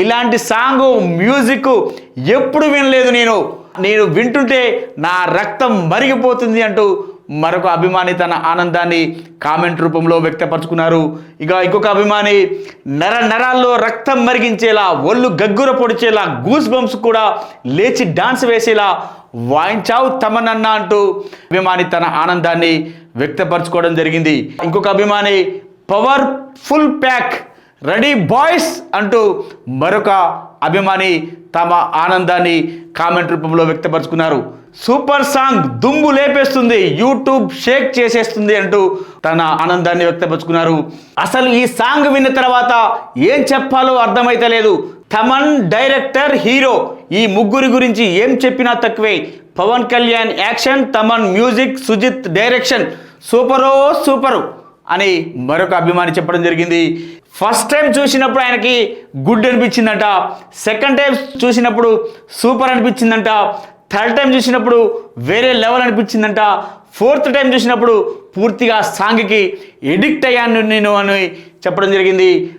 ఇలాంటి song music ఎప్పుడు వినలేదు నేను. నేను వింటుంటే నా రక్తం మరిగిపోతుంది అంటూ మరొక అభిమాని తన ఆనందాన్ని కామెంట్ రూపంలో వ్యక్తపరుచుకున్నారు. ఇక ఇంకొక అభిమాని నర నరాల్లో రక్తం మరిగించేలా ఒళ్ళు గగ్గుర పొడిచేలా గూస్ బంప్స్ కూడా లేచి డాన్స్ వేసేలా వాయించావు తమనన్న అంటూ అభిమాని తన ఆనందాన్ని వ్యక్తపరచుకోవడం జరిగింది. ఇంకొక అభిమాని powerful pack. Ready boys అంటూ మరొక అభిమాని తమ ఆనందాన్ని కామెంట్ రూపంలో వ్యక్తపరుచుకున్నారు. సూపర్ సాంగ్ దుమ్ము లేపేస్తుంది యూట్యూబ్ షేక్ చేసేస్తుంది అంటూ తన ఆనందాన్ని వ్యక్తపరుచుకున్నారు. అసలు ఈ సాంగ్ విన్న తర్వాత ఏం చెప్పాలో అర్థమైతలేదు తమన్ డైరెక్టర్ హీరో ఈ ముగ్గురి గురించి ఏం చెప్పినా తక్కువే. Pawan Kalyan action Thaman music Sujeeth direction. సూపరో super. అని మరొక అభిమాని చెప్పడం జరిగింది. ఫస్ట్ టైం చూసినప్పుడు ఆయనకి గుడ్ అనిపించిందంట. సెకండ్ టైం చూసినప్పుడు సూపర్ అనిపించిందంట. థర్డ్ టైం చూసినప్పుడు వేరే లెవెల్ అనిపించిందంట. ఫోర్త్ టైం చూసినప్పుడు పూర్తిగా సాంగ్కి ఎడిక్ట్ అయ్యాను నేను అని చెప్పడం జరిగింది.